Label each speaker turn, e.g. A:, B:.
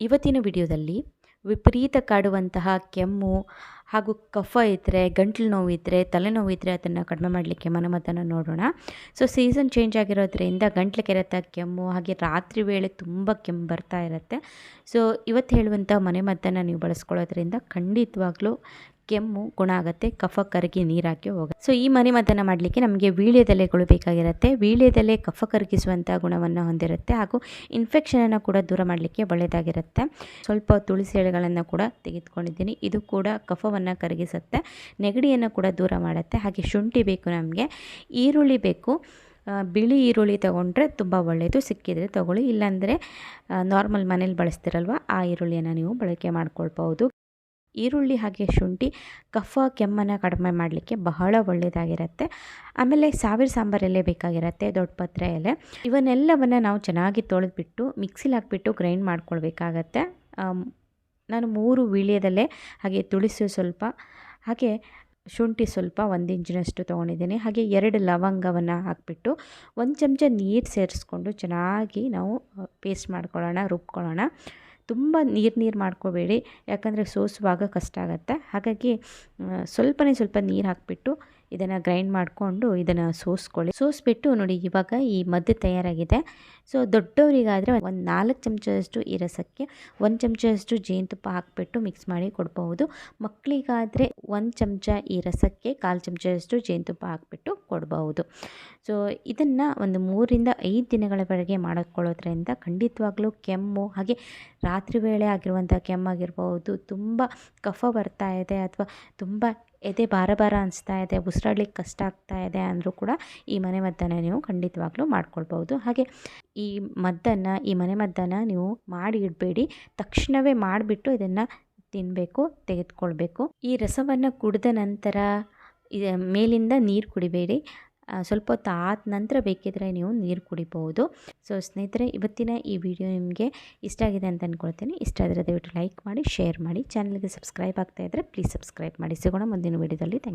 A: ಇವತ್ತಿನ ವಿಡಿಯೋದಲ್ಲಿ ವಿಪರೀತ ಕಾಡುವಂತಹ ಕೆಮ್ಮು ಹಾಗೂ ಕಫ ಇದ್ದರೆ ಗಂಟ್ಲು ನೋವು ಇದ್ದರೆ ತಲೆನೋವು ಇದ್ದರೆ ಅದನ್ನು ಕಡಿಮೆ ಮಾಡಲಿಕ್ಕೆ ಮನೆಮದ್ದನ್ನು ನೋಡೋಣ. ಸೊ ಸೀಸನ್ ಚೇಂಜ್ ಆಗಿರೋದ್ರಿಂದ ಗಂಟ್ಲು ಕೆರೆತ, ಕೆಮ್ಮು, ಹಾಗೆ ರಾತ್ರಿ ವೇಳೆ ತುಂಬ ಕೆಮ್ಮು ಬರ್ತಾ ಇರುತ್ತೆ. ಸೊ ಇವತ್ತು ಹೇಳುವಂಥ ಮನೆಮದ್ದನ್ನು ನೀವು ಬಳಸ್ಕೊಳ್ಳೋದ್ರಿಂದ ಖಂಡಿತವಾಗ್ಲೂ ಕೆಮ್ಮು, ಗುಣ ಆಗುತ್ತೆ, ಕಫ, ಕರಗಿ ನೀರಾಕಿ ಹೋಗುತ್ತೆ. ಸೊ ಈ ಮನೆ ಮದ್ದನ್ನು ಮಾಡಲಿಕ್ಕೆ ನಮಗೆ ವೀಳ್ಯದೆಲೆಗಳು ಬೇಕಾಗಿರುತ್ತೆ. ವೀಳ್ಯದೆಲೆ, ಕಫ ಕರಗಿಸುವಂಥ ಗುಣವನ್ನು ಹೊಂದಿರುತ್ತೆ ಹಾಗೂ ಇನ್ಫೆಕ್ಷನನ್ನು ಕೂಡ ದೂರ ಮಾಡಲಿಕ್ಕೆ ಒಳ್ಳೆಯದಾಗಿರುತ್ತೆ ಸ್ವಲ್ಪ ತುಳಸಿ ಎಳೆಗಳನ್ನು ಕೂಡ ತೆಗೆದುಕೊಂಡಿದ್ದೀನಿ. ಇದು ಕೂಡ ಕಫವನ್ನು ಕರಗಿಸುತ್ತೆ. ನೆಗಡಿಯನ್ನು ಕೂಡ ದೂರ ಮಾಡುತ್ತೆ. ಹಾಗೆ ಶುಂಠಿ ಬೇಕು ನಮಗೆ. ಈರುಳ್ಳಿ ಬೇಕು. ಬಿಳಿ ಈರುಳ್ಳಿ ತೊಗೊಂಡ್ರೆ ತುಂಬ ಒಳ್ಳೆಯದು ಸಿಕ್ಕಿದರೆ ತೊಗೊಳ್ಳಿ. ಇಲ್ಲಾಂದರೆ ನಾರ್ಮಲ್ ಮನೇಲಿ ಬಳಸ್ತಿರಲ್ವ, ಆ ಈರುಳ್ಳಿಯನ್ನು ನೀವು ಬಳಕೆ ಮಾಡ್ಕೊಳ್ಬೋದು ಈರುಳ್ಳಿ ಹಾಗೆ ಶುಂಠಿ, ಕಫ, ಕೆಮ್ಮನ್ನು ಕಡಿಮೆ ಮಾಡಲಿಕ್ಕೆ ಬಹಳ ಒಳ್ಳೆಯದಾಗಿರುತ್ತೆ ಆಮೇಲೆ ಸಾವಿರ ಸಾಂಬಾರು ಎಲೆ ಬೇಕಾಗಿರುತ್ತೆ, ದೊಡ್ಡ ಪತ್ರೆ ಎಲೆ. ಇವನ್ನೆಲ್ಲವನ್ನು ನಾವು ಚೆನ್ನಾಗಿ ತೊಳೆದ್ಬಿಟ್ಟು ಮಿಕ್ಸಿಲಿ ಹಾಕಿಬಿಟ್ಟು ಗ್ರೈಂಡ್ ಮಾಡ್ಕೊಳ್ಬೇಕಾಗತ್ತೆ. ನಾನು ಮೂರು ವೀಳ್ಯದಲ್ಲೇ ಹಾಗೆ ತುಳಸಿ ಸ್ವಲ್ಪ, ಹಾಗೆ ಶುಂಠಿ ಸ್ವಲ್ಪ ಒಂದು ಇಂಚಿನಷ್ಟು ತೊಗೊಂಡಿದ್ದೀನಿ. ಹಾಗೆ ಎರಡು ಲವಂಗವನ್ನು ಹಾಕಿಬಿಟ್ಟು ಒಂದು ಚಮಚ ನೀರು ಸೇರಿಸ್ಕೊಂಡು ಚೆನ್ನಾಗಿ ನಾವು ಪೇಸ್ಟ್ ಮಾಡ್ಕೊಳ್ಳೋಣ, ರುಬ್ಕೊಳ್ಳೋಣ. ತುಂಬ ನೀರು ನೀರು ಮಾಡ್ಕೋಬೇಡಿ. ಯಾಕಂದರೆ ಸೋಸುವಾಗ ಕಷ್ಟ ಆಗುತ್ತೆ. ಹಾಗಾಗಿ ಸ್ವಲ್ಪನೇ ಸ್ವಲ್ಪ ನೀರು ಹಾಕಿಬಿಟ್ಟು ಇದನ್ನು ಗ್ರೈಂಡ್ ಮಾಡಿಕೊಂಡು ಇದನ್ನು ಸೋಸ್ಕೊಳ್ಳಿ. ಸೋಸ್ಬಿಟ್ಟು ನೋಡಿ ಇವಾಗ ಈ ಮದ್ದು ತಯಾರಾಗಿದೆ. ಸೊ ದೊಡ್ಡವರಿಗಾದರೆ ಒಂದು ನಾಲ್ಕು ಚಮಚದಷ್ಟು ಈ ರಸಕ್ಕೆ ಒಂದು ಚಮಚದಷ್ಟು ಜೇನುತುಪ್ಪ ಹಾಕಿಬಿಟ್ಟು ಮಿಕ್ಸ್ ಮಾಡಿ ಕೊಡ್ಬೋದು ಮಕ್ಕಳಿಗಾದರೆ ಒಂದು ಚಮಚ ಈ ರಸಕ್ಕೆ ಕಾಲು ಚಮಚದಷ್ಟು ಜೇನುತುಪ್ಪ ಹಾಕಿಬಿಟ್ಟು ಕೊಡಬಹುದು. ಸೊ ಇದನ್ನು ಒಂದು ಮೂರಿಂದ ಐದು ದಿನಗಳವರೆಗೆ ಮಾಡಿಕೊಳ್ಳೋದ್ರಿಂದ ಖಂಡಿತವಾಗ್ಲೂ ಕೆಮ್ಮು, ಹಾಗೆ ರಾತ್ರಿ ವೇಳೆ ಆಗಿರುವಂಥ ಕೆಮ್ಮಾಗಿರ್ಬೋದು ತುಂಬ ಕಫ ಬರ್ತಾ ಇದೆ ಅಥವಾ ತುಂಬ ಎದೆ ಭಾರ ಭಾರ ಅನಿಸ್ತಾ ಇದೆ, ಉಸಿರಾಡ್ಲಿಕ್ಕೆ ಕಷ್ಟ ಆಗ್ತಾ ಇದೆ ಅಂದರೂ ಕೂಡ ಈ ಮನೆ ಮದ್ದನ್ನು ನೀವು ಖಂಡಿತವಾಗ್ಲೂ ಮಾಡ್ಕೊಳ್ಬೋದು ಹಾಗೆ ಈ ಮದ್ದನ್ನು, ಈ ಮನೆ ಮದ್ದನ್ನು ನೀವು ಮಾಡಿ ಇಡಬೇಡಿ. ತಕ್ಷಣವೇ ಮಾಡಿಬಿಟ್ಟು ಇದನ್ನು ತಿನ್ನಬೇಕು ತೆಗೆದುಕೊಳ್ಬೇಕು. ಈ ರಸವನ್ನು ಕುಡಿದ ನಂತರ ಮೇಲಿಂದ ನೀರು ಕುಡಿಬೇಡಿ. ಸ್ವಲ್ಪ ಹೊತ್ತು ಆದ ನಂತರ ಬೇಕಿದ್ರೆ ನೀವು ನೀರು ಕುಡಿಬಹುದು. ಸೊ, ಸ್ನೇಹಿತರೆ, ಇವತ್ತಿನ ಈ ವಿಡಿಯೋ ನಿಮಗೆ ಇಷ್ಟ ಆಗಿದೆ ಅಂತ ಅಂದ್ಕೊಳ್ತೀನಿ ಇಷ್ಟ ಆದರೆ ದಯವಿಟ್ಟು ಲೈಕ್ ಮಾಡಿ, ಶೇರ್ ಮಾಡಿ. ಚಾನಲ್ಗೆ ಸಬ್ಸ್ಕ್ರೈಬ್ ಆಗ್ತಾಯಿದ್ರೆ ಪ್ಲೀಸ್ ಸಬ್ಸ್ಕ್ರೈಬ್ ಮಾಡಿ. ಸಿಗೋಣ ಮುಂದಿನ ವಿಡಿಯೋದಲ್ಲಿ. Thank you.